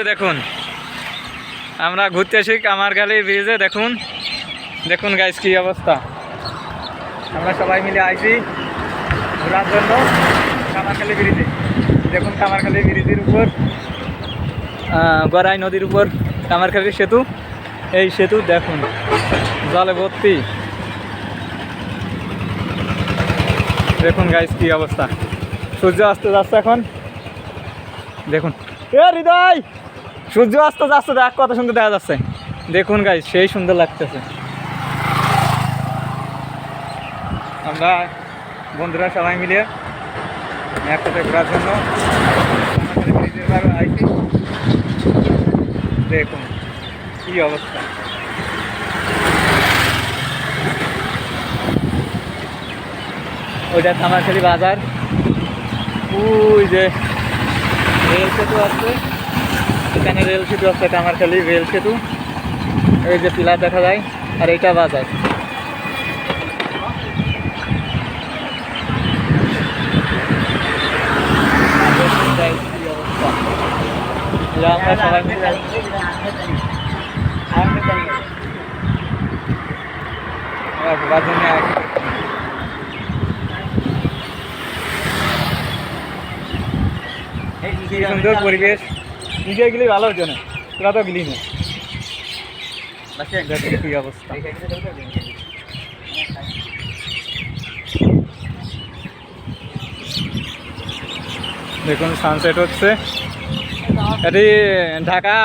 তো দেখুন। আমরা ঘুরতে আসি কামারখালি ব্রিজে, দেখুন। দেখুন গাইস কি অবস্থা। আমরা সবাই মিলে আইছি ঘোরার জন্য কামারখালি ব্রিজে। দেখুন কামারখালি ব্রিজের উপর গড়াই নদীর উপর কামারখালি সেতু। এই সেতু দেখুন, জলে ভর্তি। দেখুন গাইস কি অবস্থা। সূর্য অস্ত যাচ্ছে এখন। দেখুন। এ হৃদয়! সূর্য অস্ত যাচ্ছে দেখ, কত সুন্দর দেখা যাচ্ছে। দেখুন গাইস সেই সুন্দর লাগতেছে। আমরা বন্ধুরা সবাই মিলে একসাথে ঘোরার জন্য দেখুন কি অবস্থা। ওইটা থামাখালি বাজার। ওই যে সেতু আছে। এখানে রেল সেতু আছে কামারখালি রেল সেতু। এই যে পিলার দেখা যায়, আর এইটা বাজার। আমরা সবাই মিলে আমরা সুন্দর পরিবেশ। নিজে গেলে ভালো হতো না। তোরা তো গেলি না। দেখুন কি অবস্থা। দেখুন সানসেট হচ্ছে। এটি ঢাকা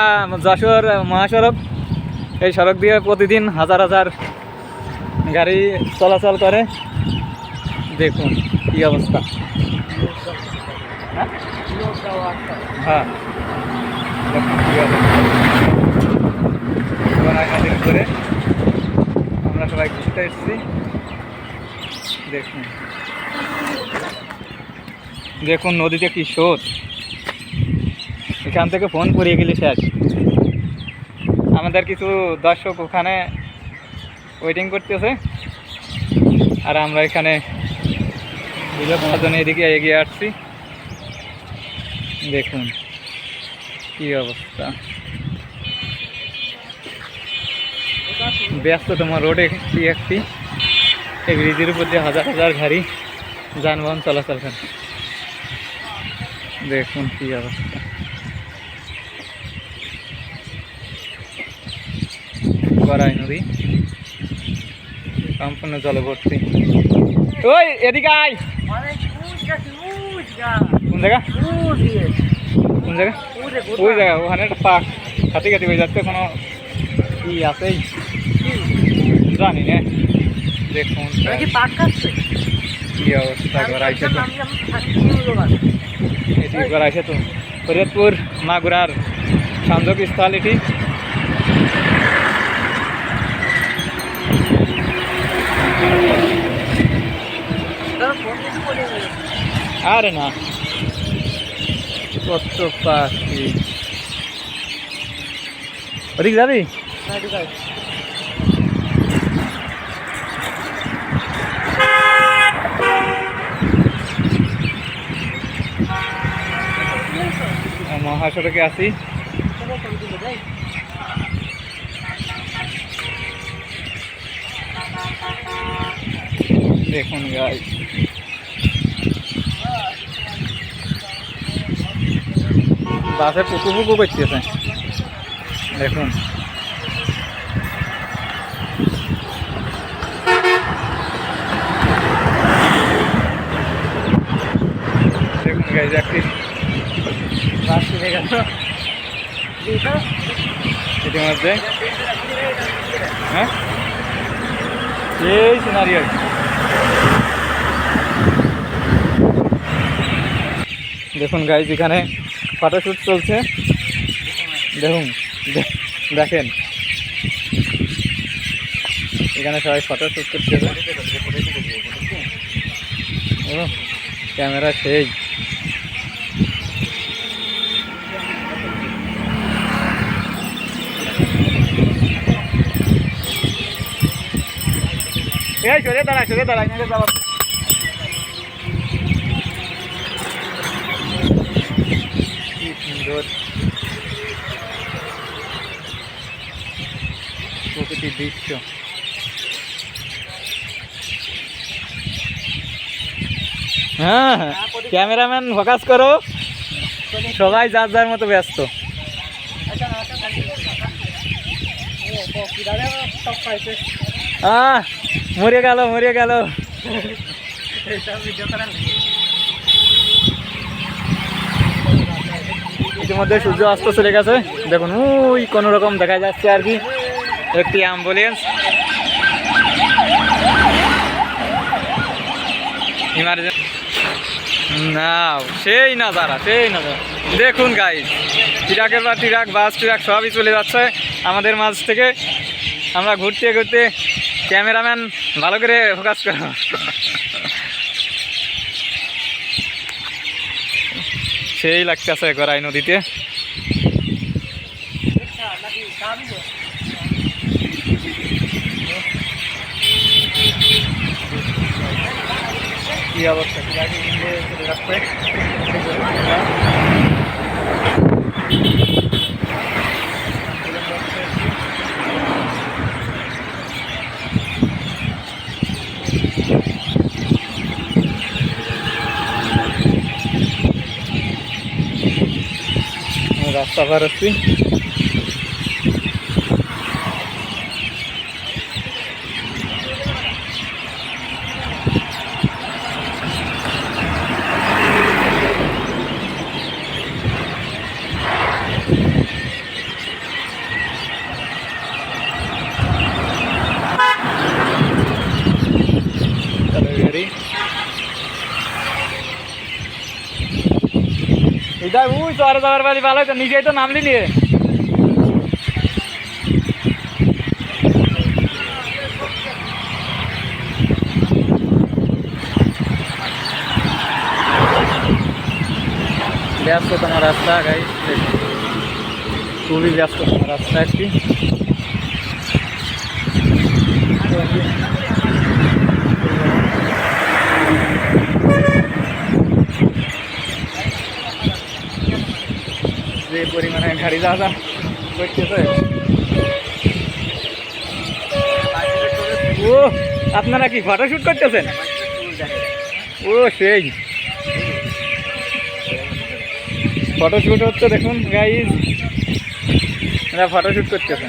যশোর মহাসড়ক। এই সড়ক দিয়ে প্রতিদিন হাজার হাজার গাড়ি চলাচল করে। দেখুন কি অবস্থা। হ্যাঁ? আমরা সবাই ঘুরতে এসেছি দেখুন দেখুন নদীতে কি স্রোত। এখান থেকে ফোন করিয়ে গেলে শেষ। আমাদের কিছু দর্শক ওখানে ওয়েটিং করতেছে। আর আমরা এখানে এদিকে এগিয়ে আসছি। দেখুন। কি অবস্থা? ব্যস্ততম রোড একটি একটি? এই ব্রিজের উপর দিয়ে হাজার হাজার গাড়ি যানবাহন চলাচল করে। দেখুন কি অবস্থা। গড়াই নদী। সম্পূর্ণ জলে ভর্তি ওই এদিকে আয়। কোন জায়গা? কোন জায়গা? ওই জায়গা ওখানে একটা পাক খাতি খাতি হয়ে যাচ্ছে কোনো ই আছে জানি না। দেখুন। কি অবস্থা গড়াইছে তো। এটি গড়াইছে তো। ফরিদপুর মাগুরার সংযোগ স্থল এটি আরে না। কত পাখি ওদিক যাবি? মহাসড়কে আছি দেখুন গাই বাসে পুকু পুকু করতেছে। দেখুন। দেখুন হ্যাঁ? এই সিনারি আর কি। দেখুন গাইজ এখানে ফটোশ্যুট চলছে। দেখুন দেখেন। এখানে সবাই ফটোশ্যুট করতেছে ক্যামেরা সেই। এই, সরে দাঁড়া সরে দাঁড়া এখানে যাওয়ার প্রকৃতির দৃশ্য। হ্যাঁ, হ্যাঁ ক্যামেরাম্যান ফোকাস করো। সবাই যার যার মতো ব্যস্ত। আহ, মরে গেল মরে গেল। ইতিমধ্যে সূর্য অস্ত চলে গেছে। দেখুন ওই কোনো রকম দেখা যাচ্ছে আর কি। একটি অ্যাম্বুলেন্স। ইমার্জেন্সি না সেই নাজারা সেই নাজারা। দেখুন গাই ট্রাকের বা ট্রাক, বাস, ট্রাক, সবই চলে যাচ্ছে আমাদের মাঝ থেকে। আমরা ঘুরতে ঘুরতে ক্যামেরাম্যান ভালো করে ফোকাস করো। সেই লাগতেছে গড়াই নদীতে। কি অবস্থা? ট্রাক চলে ইদার উই আর যাওয়ার বাড়ি ভালো তো নিজেই তো নামলি নিয়ে ব্যস্ত তোমার রাস্তা গাই খুবই ব্যস্ত তোমার রাস্তা একটি যে পরিমাণে গাড়ি যাওয়া করতেছে ও, আপনারা কি ফটোশ্যুট করতেছেন? ও, সেই। ফটোশ্যুট হচ্ছে দেখুন গাইজ এরা ফটোশ্যুট করতেছে।